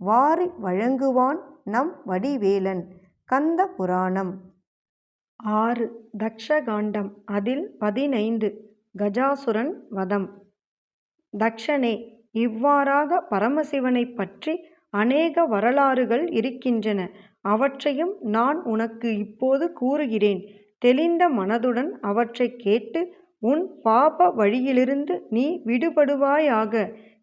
வாரி வழங்குவான் நம் வடிவேலன். கந்த புராணம். ஆறு. தக்ஷகாண்டம். அதில் பதினைந்து. கஜாசுரன் வதம். தக்ஷனே இவ்வாறாக பரமசிவனைப் பற்றி அநேக வரலாறுகள் இருக்கின்றன. அவற்றையும் நான் உனக்கு இப்போது கூறுகிறேன். தெளிந்த மனதுடன் அவற்றைக் கேட்டு உன் பாப வழியிலிருந்து நீ விடுபடுவாயாக.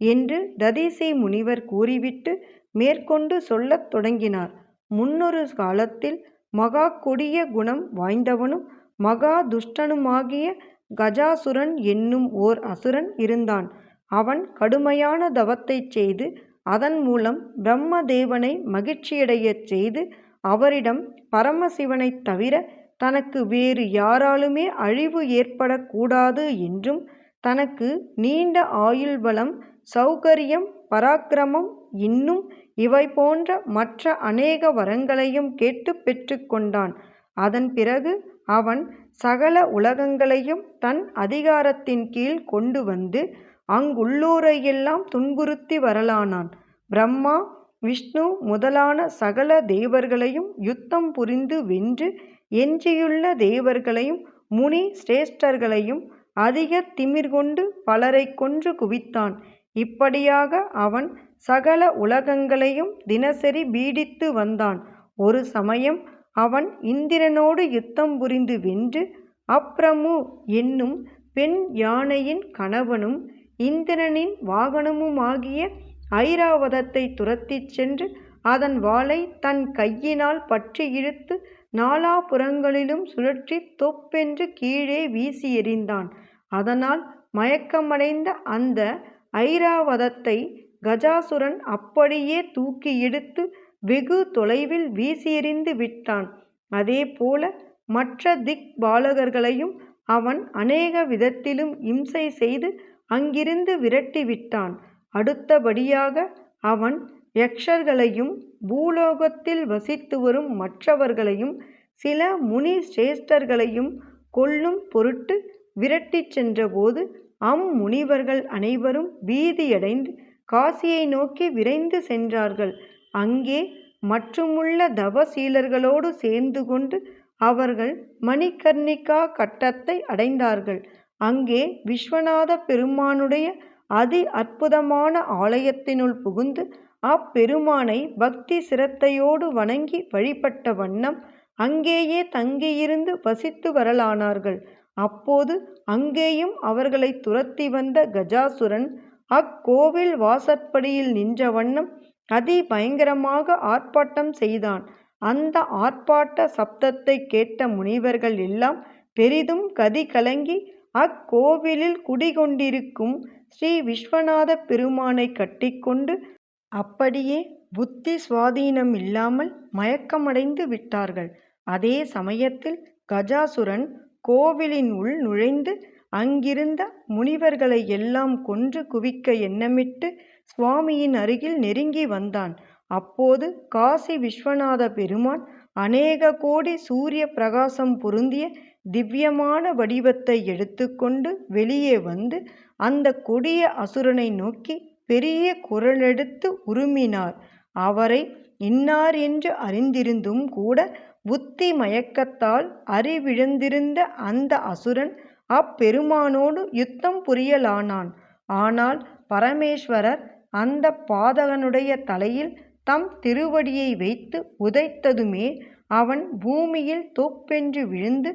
என்று ததீசி முனிவர் கூறிவிட்டு மேற்கொண்டு சொல்லத் தொடங்கினார். முன்னொரு காலத்தில் மகா கொடிய குணம் வாய்ந்தவனும் மகா துஷ்டனுமாகிய கஜாசுரன் என்னும் ஓர் அசுரன் இருந்தான். அவன் கடுமையான தவத்தைச் செய்து அதன் மூலம் பிரம்மதேவனை மகிழ்ச்சியடையச் செய்து அவரிடம் பரமசிவனைத் தவிர தனக்கு வேறு யாராலுமே அழிவு ஏற்படக்கூடாது என்றும் தனக்கு நீண்ட ஆயுள் பலம் சௌகரியம் பராக்கிரமம் இன்னும் இவை போன்ற மற்ற அநேக வரங்களையும் கேட்டு பெற்றுக்கொண்டான் அதன் பிறகு அவன் சகல உலகங்களையும் தன் அதிகாரத்தின் கீழ் கொண்டு வந்து அங்குள்ளோரையெல்லாம் துன்புறுத்தி வரலானான். பிரம்மா விஷ்ணு முதலான சகல தேவர்களையும் யுத்தம் புரிந்து வென்று எஞ்சியுள்ள தேவர்களையும் முனி சிரேஷ்டர்களையும் அதிக திமிர் கொண்டு பலரை கொன்று குவித்தான். இப்படியாக அவன் சகல உலகங்களையும் தினசரி பீடித்து வந்தான். ஒரு சமயம் அவன் இந்திரனோடு யுத்தம் புரிந்து வென்று அப்ரமு என்னும் பெண் யானையின் கணவனும் இந்திரனின் வாகனமுமாகிய ஐராவதத்தை துரத்திச் சென்று அதன் வாளை தன் கையினால் பற்றி இழுத்து நாலாபுறங்களிலும் சுழற்றி தொப்பென்று கீழே வீசி எறிந்தான். அதனால் மயக்கமடைந்த அந்த ஐராவதத்தை கஜாசுரன் அப்படியே தூக்கி எடுத்து வெகு தொலைவில் வீசியெறிந்து விட்டான். அதேபோல மற்ற திக் பாலகர்களையும் அவன் அநேக விதத்திலும் இம்சை செய்து அங்கிருந்து விரட்டி விட்டான். அடுத்தபடியாக அவன் யக்ஷர்களையும் பூலோகத்தில் வசித்து வரும் மற்றவர்களையும் சில முனி சிரேஷ்டர்களையும் கொல்லும் பொருட்டு விரட்டிச் சென்றபோது அம்முனிவர்கள் அனைவரும் பீதியடைந்து காசியை நோக்கி விரைந்து சென்றார்கள். அங்கே மற்றுமுள்ள தவசீலர்களோடு சேர்ந்து கொண்டு அவர்கள் மணிகர்ணிகா கட்டத்தை அடைந்தார்கள். அங்கே விஸ்வநாத பெருமானுடைய அதி அற்புதமான ஆலயத்தினுள் புகுந்து அப்பெருமானை பக்தி சிரத்தையோடு வணங்கி வழிபட்ட வண்ணம் அங்கேயே தங்கியிருந்து வசித்து வரலானார்கள். அப்போது அங்கேயும் அவர்களை துரத்தி வந்த கஜாசுரன் அக்கோவில் வாசற்படியில் நின்ற வண்ணம் அதி பயங்கரமாக ஆர்ப்பாட்டம் செய்தான். அந்த ஆர்ப்பாட்ட சப்தத்தை கேட்ட முனிவர்கள் எல்லாம் பெரிதும் கதி கலங்கி அக்கோவிலில் குடிகொண்டிருக்கும் ஸ்ரீ விஸ்வநாத பெருமானை கட்டிக்கொண்டு அப்படியே புத்தி சுவாதீனம் இல்லாமல் மயக்கமடைந்து விட்டார்கள். அதே சமயத்தில் கஜாசுரன் கோவிலின் உள் நுழைந்து அங்கிருந்த முனிவர்களை எல்லாம் கொன்று குவிக்க எண்ணமிட்டு சுவாமியின் அருகில் நெருங்கி வந்தான். அப்போது காசி விஸ்வநாத பெருமான் அநேக கோடி சூரிய பிரகாசம் பொருந்திய திவ்யமான வடிவத்தை எடுத்துக்கொண்டு வெளியே வந்து அந்த கொடிய அசுரனை நோக்கி பெரிய குரலெடுத்து உருமினார். அவரை இன்னார் என்று அறிந்திருந்தும் கூட புத்தி மயக்கத்தால் அறிவிழந்திருந்த அந்த அசுரன் அப்பெருமானோடு யுத்தம் புரியலானான். ஆனால் பரமேஸ்வரர் அந்த பாதகனுடைய தலையில் தம் திருவடியை வைத்து உதைத்ததுமே அவன் பூமியில் தொப்பென்று விழுந்து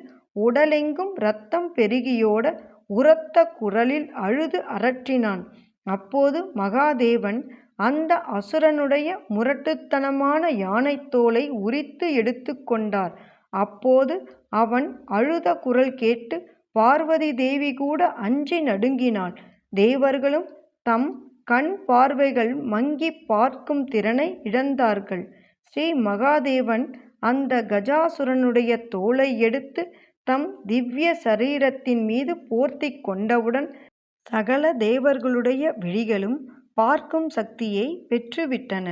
உடலெங்கும் இரத்தம் பெருகியோட உரத்த குரலில் அழுது அரற்றினான். அப்போது மகாதேவன் அந்த அசுரனுடைய முரட்டுத்தனமான யானைத்தோலை உரித்து எடுத்து கொண்டார் அப்போது அவன் அழுத குரல் கேட்டு பார்வதி தேவி கூட அஞ்சி நடுங்கினாள் தேவர்களும் தம் கண் பார்வைகள் மங்கிப் பார்க்கும் திறனை இழந்தார்கள். ஸ்ரீ மகாதேவன் அந்த கஜாசுரனுடைய தோலை எடுத்து தம் திவ்ய சரீரத்தின் மீது போர்த்திக் கொண்டவுடன் சகல தேவர்களுடைய விழிகளும் பார்க்கும் சக்தியை பெற்றுவிட்டன.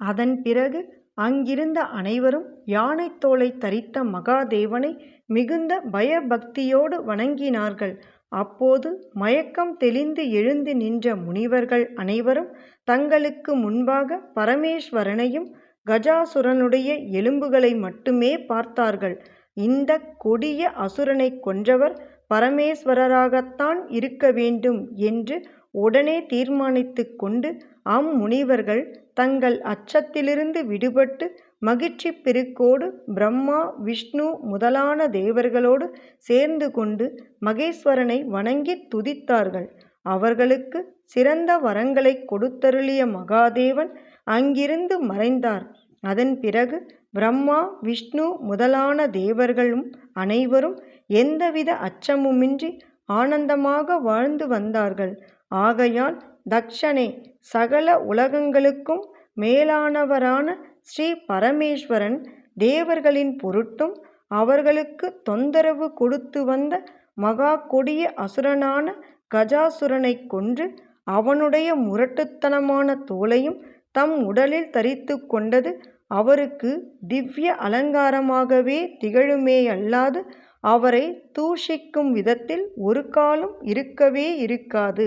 அதன் பிறகு அங்கிருந்த அனைவரும் யானைத் தோலைத் தரித்த மகாதேவனை மிகுந்த பயபக்தியோடு வணங்கினார்கள். அப்போது மயக்கம் தெளிந்து எழுந்து நின்ற முனிவர்கள் அனைவரும் தங்களுக்கு முன்பாக பரமேஸ்வரனையும் கஜாசுரனுடைய எலும்புகளை மட்டுமே பார்த்தார்கள். இந்த கொடிய அசுரனைக் கொன்றவர் பரமேஸ்வரராகத்தான் இருக்க வேண்டும் என்று உடனே தீர்மானித்து கொண்டு அம்முனிவர்கள் தங்கள் அச்சத்திலிருந்து விடுபட்டு மகிழ்ச்சி பெருக்கோடு பிரம்மா விஷ்ணு முதலான தேவர்களோடு சேர்ந்து கொண்டு மகேஸ்வரனை வணங்கி துதித்தார்கள். அவர்களுக்கு சிறந்த வரங்களைக் கொடுத்தருளிய மகாதேவன் அங்கிருந்து மறைந்தார். அதன் பிறகு பிரம்மா விஷ்ணு முதலான தேவர்களும் அனைவரும் எந்தவித அச்சமுமின்றி ஆனந்தமாக வாழ்ந்து வந்தார்கள். ஆகையால் தக்ஷனே சகல உலகங்களுக்கும் மேலானவரான ஸ்ரீ பரமேஸ்வரன் தேவர்களின் பொருட்டும் அவர்களுக்கு தொந்தரவு கொடுத்து வந்த மகா கொடிய அசுரனான கஜாசுரனைக் கொன்று அவனுடைய முரட்டுத்தனமான தோலையும் தம் உடலில் தரித்து கொண்டது அவருக்கு திவ்ய அலங்காரமாகவே திகழுமேயல்லாது அவரை தூஷிக்கும் விதத்தில் ஒரு காலம் இருக்கவே இருக்காது.